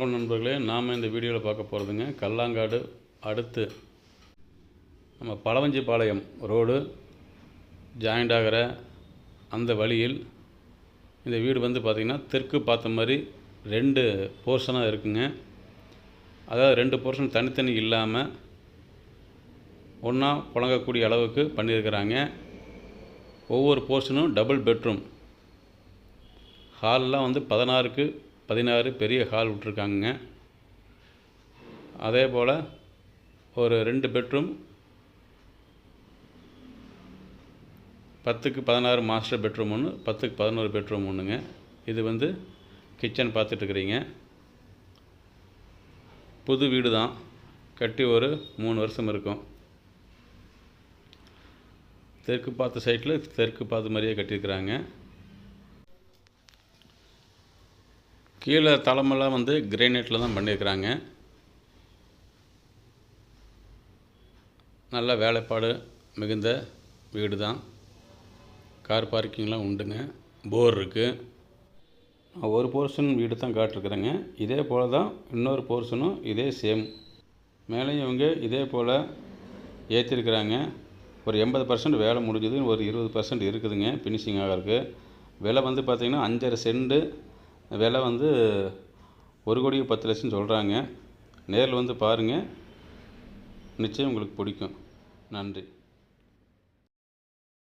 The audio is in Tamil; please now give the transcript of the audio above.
வணக்கம் நண்பர்களே நாம் இந்த வீடியோவில் பார்க்க போகிறதுங்க கல்லாங்காடு அடுத்து நம்ம பழவஞ்சிபாளையம் ரோடு. ஜாயிண்ட் ஆகிற அந்த வழியில் இந்த வீடு வந்து பார்த்திங்கன்னா தெற்கு பார்த்த மாதிரி ரெண்டு போர்ஷனாக இருக்குங்க. அதாவது ரெண்டு போர்ஷன் தனித்தனி இல்லாமல் ஒன்றா புழங்கக்கூடிய அளவுக்கு பண்ணியிருக்கிறாங்க. ஒவ்வொரு போர்ஷனும் டபுள் பெட்ரூம் ஹால்லாம் வந்து பதினாறுக்கு பதினாறு பெரிய ஹால் விட்ருக்காங்கங்க அதே போல் ஒரு ரெண்டு பெட்ரூம் பத்துக்கு பதினாறு மாஸ்டர் பெட்ரூம் ஒன்று பத்துக்கு பதினோரு பெட்ரூம் ஒன்றுங்க இது வந்து கிச்சன் பார்த்துட்ருக்குறீங்க புது வீடு தான் கட்டி ஒரு மூணு வருஷம் இருக்கும். தெற்கு பார்த்த சைட்டில் தெற்கு பார்த்த மாதிரியே கட்டியிருக்கிறாங்க. கீழே தளமெல்லாம் வந்து கிரேனைட்டில் தான் பண்ணியிருக்கிறாங்க. நல்ல வேலைப்பாடு மிகுந்த வீடு தான் கார் பார்க்கிங்லாம் உண்டுங்க. போர் இருக்குது ஒரு போர்ஷன் வீடு தான் காட்டிருக்குறேங்க. இதே போல் தான் இன்னொரு போர்ஷனும் இதே சேம் மேலேயும் இவங்க இதே போல் ஏற்றிருக்கிறாங்க ஒரு எண்பது பர்சன்ட் வேலை முடிஞ்சது ஒரு இருபது பர்சன்ட் இருக்குதுங்க ஃபினிஷிங் ஆகிறதுக்கு. விலை வந்து பார்த்திங்கன்னா அஞ்சரை சென்டு விலை வந்து ஒரு கோடி பத்து லட்சம் சொல்கிறாங்க நேரில் வந்து பாருங்கள் நிச்சயம் உங்களுக்கு பிடிக்கும். நன்றி.